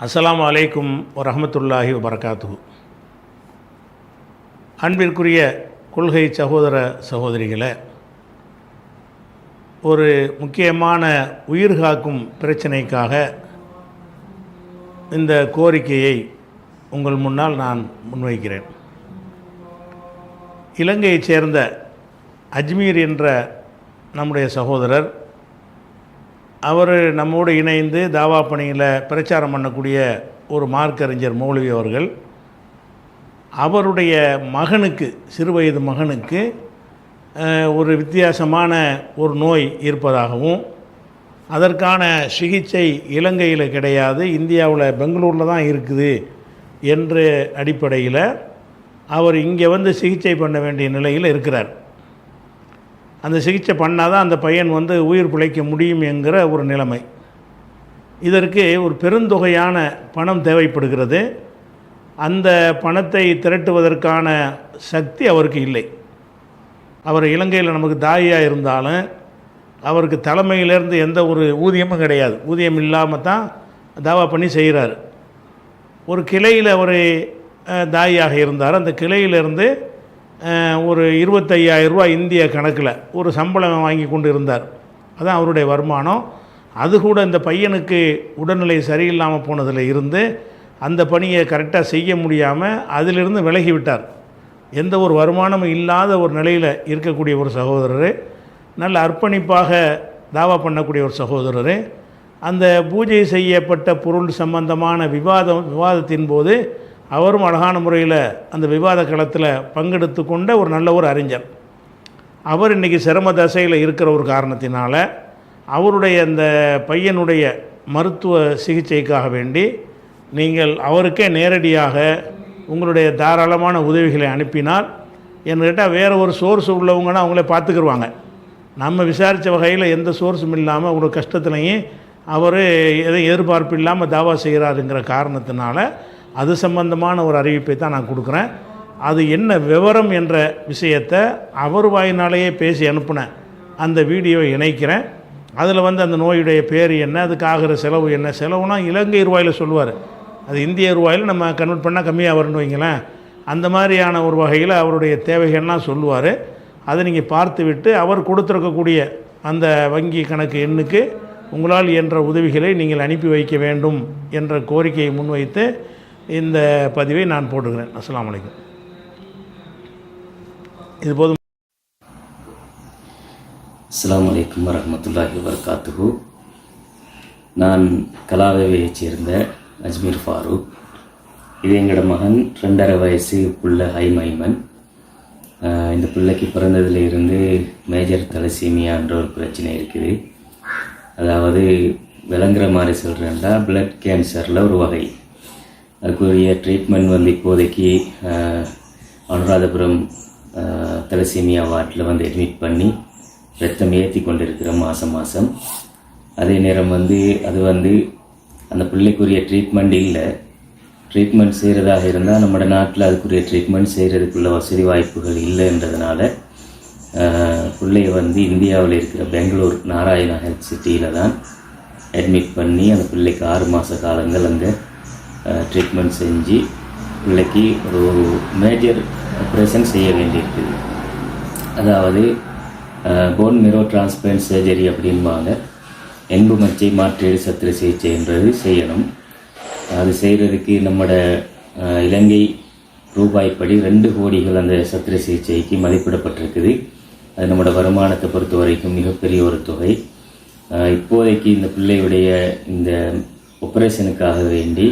அஸ்லாம் அலைக்கும் வரமத்துல்லாஹி வபரகாத்து அன்பிற்குரிய கொள்கை சகோதர சகோதரிகளை ஒரு முக்கியமான உயிர் காக்கும் பிரச்சனைக்காக இந்த கோரிக்கையை உங்கள் முன்னால் நான் முன்வைக்கிறேன். இலங்கையைச் சேர்ந்த அஜ்மீர் என்ற நம்முடைய சகோதரர் அவர் நம்மோடு இணைந்து தாவா பணியில் பிரச்சாரம் பண்ணக்கூடிய ஒரு மார்க்கறிஞர் மௌலவி அவர்கள் அவருடைய மகனுக்கு சிறுவயது மகனுக்கு ஒரு வித்தியாசமான ஒரு நோய் இருப்பதாகவும் அதற்கான சிகிச்சை இலங்கையில் கிடையாது இந்தியாவில் பெங்களூரில் தான் இருக்குது என்ற அடிப்படையில் அவர் இங்கே வந்து சிகிச்சை பண்ண வேண்டிய நிலையில் இருக்கிறார். அந்த சிகிச்சை பண்ணால் தான் அந்த பையன் வந்து உயிர் பிழைக்க முடியும் என்கிற ஒரு நிலைமை. இதற்கு ஒரு பெருந்தொகையான பணம் தேவைப்படுகிறது. அந்த பணத்தை திரட்டுவதற்கான சக்தி அவருக்கு இல்லை. அவர் இலங்கையில் நமக்கு தாயாக இருந்தாலும் அவருக்கு தலைமையிலேருந்து எந்த ஒரு ஊதியமும் கிடையாது. ஊதியம் இல்லாமல் தான் தாவா பண்ணி செய்கிறார். ஒரு கிளையில் அவர் தாயாக இருந்தார். அந்த கிளையிலிருந்து ஒரு இருபத்தையாயிரரூபா இந்திய கணக்கில் ஒரு சம்பளம் வாங்கி கொண்டு இருந்தார் அதான் அவருடைய வருமானம். அது கூட இந்த பையனுக்கு உடல்நிலை சரியில்லாமல் போனதில் இருந்து அந்த பணியை கரெக்டாக செய்ய முடியாமல் அதிலிருந்து விலகி விட்டார். எந்த ஒரு வருமானமும் இல்லாத ஒரு நிலையில் இருக்கக்கூடிய ஒரு சகோதரர். நல்ல அர்ப்பணிப்பாக தாவா பண்ணக்கூடிய ஒரு சகோதரர். அந்த பூஜை செய்யப்பட்ட பொருள் சம்பந்தமான விவாதம் விவாதத்தின் போது அவரும் அழகான முறையில் அந்த விவாத களத்தில் பங்கெடுத்து கொண்ட ஒரு நல்ல ஒரு அறிஞர். அவர் இன்றைக்கி சிரம தசையில் இருக்கிற ஒரு காரணத்தினால் அவருடைய அந்த பையனுடைய மருத்துவ சிகிச்சைக்காக வேண்டி நீங்கள் அவருக்கே நேரடியாக உங்களுடைய தாராளமான உதவிகளை அனுப்பினால் என்கிட்ட வேறு ஒரு சோர்ஸ் உள்ளவங்கன்னா அவங்களே பார்த்துக்கிருவாங்க. நம்ம விசாரித்த வகையில் எந்த சோர்ஸும் இல்லாமல் உங்களோட கஷ்டத்துலையும் அவர் எதையும் எதிர்பார்ப்பு இல்லாமல் தாவா செய்கிறாருங்கிற காரணத்தினால அது சம்பந்தமான ஒரு அறிவிப்பை தான் நான் கொடுக்குறேன். அது என்ன விவரம் என்ற விஷயத்தை அவர் வாயினாலேயே பேசி அனுப்புனேன். அந்த வீடியோவை இணைக்கிறேன். அதில் வந்து அந்த நோயுடைய பேர் என்ன அதுக்கு ஆகிற செலவு என்ன? செலவுனா இலங்கை ரூபாயில் சொல்லுவார். அது இந்திய ரூபாயில் நம்ம கன்வெர்ட் பண்ணால் கம்மியாக வரும்னு வைங்களேன். அந்த மாதிரியான ஒரு வகையில் அவருடைய தேவைகள்லாம் சொல்லுவார். அதை நீங்கள் பார்த்து விட்டு அவர் கொடுத்துருக்கக்கூடிய அந்த வங்கி கணக்கு எண்ணுக்கு உங்களால் என்ற உதவிகளை நீங்கள் அனுப்பி வைக்க வேண்டும் என்ற கோரிக்கையை முன்வைத்து இந்த பதிவை நான் போட்டுக்கிறேன் அஸ்லாம் அலைக்கும். இது போதும். அஸ்லாம் வலைக்கம் வரமத்துல்லாஹி வரகாத்துகு நான் கலாவேவையைச் சேர்ந்த அஜ்மீர் ஃபாரூக். இது எங்களோட மகன் ரெண்டரை வயசு புள்ள ஹைமைமன் இந்த பிள்ளைக்கு பிறந்ததுல இருந்து மேஜர் தலசீமியான்ற ஒரு பிரச்சனை இருக்குது. அதாவது விளங்குற மாதிரி சொல்கிறேன்டா பிளட் கேன்சரில் ஒரு வகை. அதுக்குரிய ட்ரீட்மெண்ட் வந்து இப்போதைக்கு அனுராதபுரம் தலசீமியா வார்டில் வந்து அட்மிட் பண்ணி ரத்தம் ஏற்றி கொண்டிருக்கிறோம் மாதம் மாதம் அதே நேரம் வந்து அது வந்து அந்த பிள்ளைக்குரிய ட்ரீட்மெண்ட் இல்லை. ட்ரீட்மெண்ட் செய்கிறதாக இருந்தால் நம்ம நாட்டில் அதுக்குரிய ட்ரீட்மெண்ட் செய்கிறதுக்குள்ள வசதி வாய்ப்புகள் இல்லைன்றதுனால பிள்ளையை பிள்ளைய வந்து இந்தியாவில் இருக்கிற பெங்களூர் நாராயணா ஹெல்த் சிட்டியில் தான் அட்மிட் பண்ணி அந்த பிள்ளைக்கு ஆறு மாத காலங்கள் அங்கே ட்ரீட்மெண்ட் செஞ்சு பிள்ளைக்கு ஒரு மேஜர் ஆப்ரேஷன் செய்ய வேண்டியிருக்குது அதாவது போன் மிரோ டிரான்ஸ்பிளண்ட் சர்ஜரி அப்படின்பாங்க எண்பு மச்சை மாற்றீடு சத்திர சிகிச்சைன்றது செய்யணும். அது செய்கிறதுக்கு நம்மட இலங்கை ரூபாய்ப்படி ரெண்டு கோடிகள் அந்த சத்திர சிகிச்சைக்கு மதிப்பிடப்பட்டிருக்குது. அது நம்மளோட வருமானத்தை பொறுத்த வரைக்கும் மிகப்பெரிய ஒரு தொகை. இப்போதைக்கு இந்த பிள்ளையுடைய இந்த ஆப்ரேஷனுக்காக வேண்டி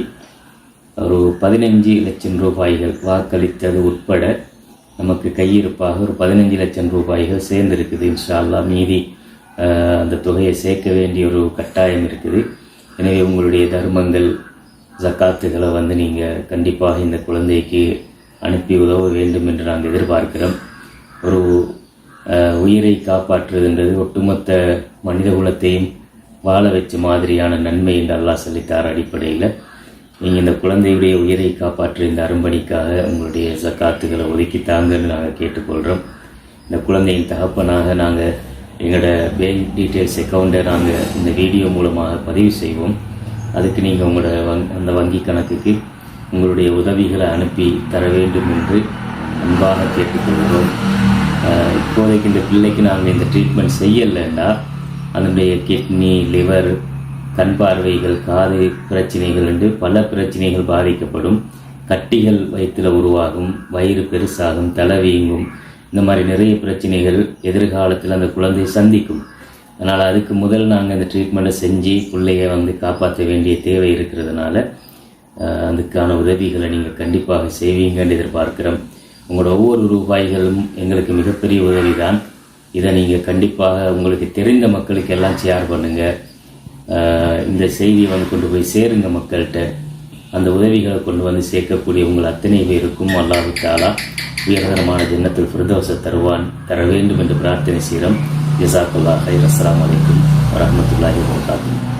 ஒரு பதினஞ்சு லட்சம் ரூபாய்கள் வாக்களித்தது உட்பட நமக்கு கையிருப்பாக ஒரு பதினஞ்சு லட்சம் ரூபாய்கள் சேர்ந்திருக்குது இன்ஷால்லா அல்லாஹ் மீதி அந்த தொகையை சேர்க்க வேண்டிய ஒரு கட்டாயம் இருக்குது. எனவே உங்களுடைய தர்மங்கள் ஜக்காத்துகளை வந்து நீங்கள் கண்டிப்பாக இந்த குழந்தைக்கு அனுப்பி உதவ வேண்டும் என்று நாங்கள் எதிர்பார்க்கிறோம். ஒரு உயிரை காப்பாற்றுவதுன்றது ஒட்டுமொத்த மனித குலத்தையும் வாழ வச்ச மாதிரியான நன்மை என்று அல்லாஹ் சொல்லித்தார் அடிப்படையில். நீங்கள் இந்த குழந்தையுடைய உயிரை காப்பாற்ற இந்த அரும்பணிக்காக உங்களுடைய சக்காத்துகளை ஒதுக்கி தாங்கன்னு நாங்கள் கேட்டுக்கொள்கிறோம் இந்த குழந்தையின் தகப்பனாக நாங்கள் எங்களோட பேங்க் டீட்டெயில்ஸ் அக்கௌண்ட்டை நாங்கள் இந்த வீடியோ மூலமாக பதிவு செய்வோம். அதுக்கு நீங்கள் உங்களோட வங் அந்த வங்கி கணக்குக்கு உங்களுடைய உதவிகளை அனுப்பி தர வேண்டும் என்று அன்பாக கேட்டுக்கொள்கிறோம். இப்போதைக்கு இந்த பிள்ளைக்கு நாங்கள் இந்த ட்ரீட்மெண்ட் செய்யலைன்னா அதனுடைய கிட்னி லிவர் கண் பார்வைகள் காது பிரச்சனைகள் என்று பல பிரச்சனைகள் பாதிக்கப்படும். கட்டிகள் வயிற்றில் உருவாகும் வயிறு பெருசாகும் தலை வீங்கும். இந்த மாதிரி நிறைய பிரச்சனைகள் எதிர்காலத்தில் அந்த குழந்தை சந்திக்கும். அதனால் அதுக்கு முதல் நாங்கள் இந்த ட்ரீட்மெண்ட்டை செஞ்சு பிள்ளைய வந்து காப்பாற்ற வேண்டிய தேவை இருக்கிறதுனால அதுக்கான உதவிகளை நீங்கள் கண்டிப்பாக செய்வீங்கன்னு எதிர்பார்க்கிறோம். உங்களோட ஒவ்வொரு ரூபாய்களும் எங்களுக்கு மிகப்பெரிய உதவி தான் இதை நீங்கள் கண்டிப்பாக உங்களுக்கு தெரிந்த மக்களுக்கு எல்லாம் ஷேர் பண்ணுங்கள் இந்த செய்தியை வந்து கொண்டு போய் சேருங்க மக்கள்கிட்ட. அந்த உதவிகளை கொண்டு வந்து சேர்க்கக்கூடிய உங்கள் அத்தனை பேருக்கும் அல்லாஹு தாலா உயர்தரமான ஜன்னத்தில் ஃபிர்தோஸை தருவான் தர வேண்டும் என்று பிரார்த்தனை செய்கிறோம். ஜசாக்குல்லா ஹைர் அஸ்லாம் அலைக்கும் வரமத்துல்லாஹி வரகாத்தூ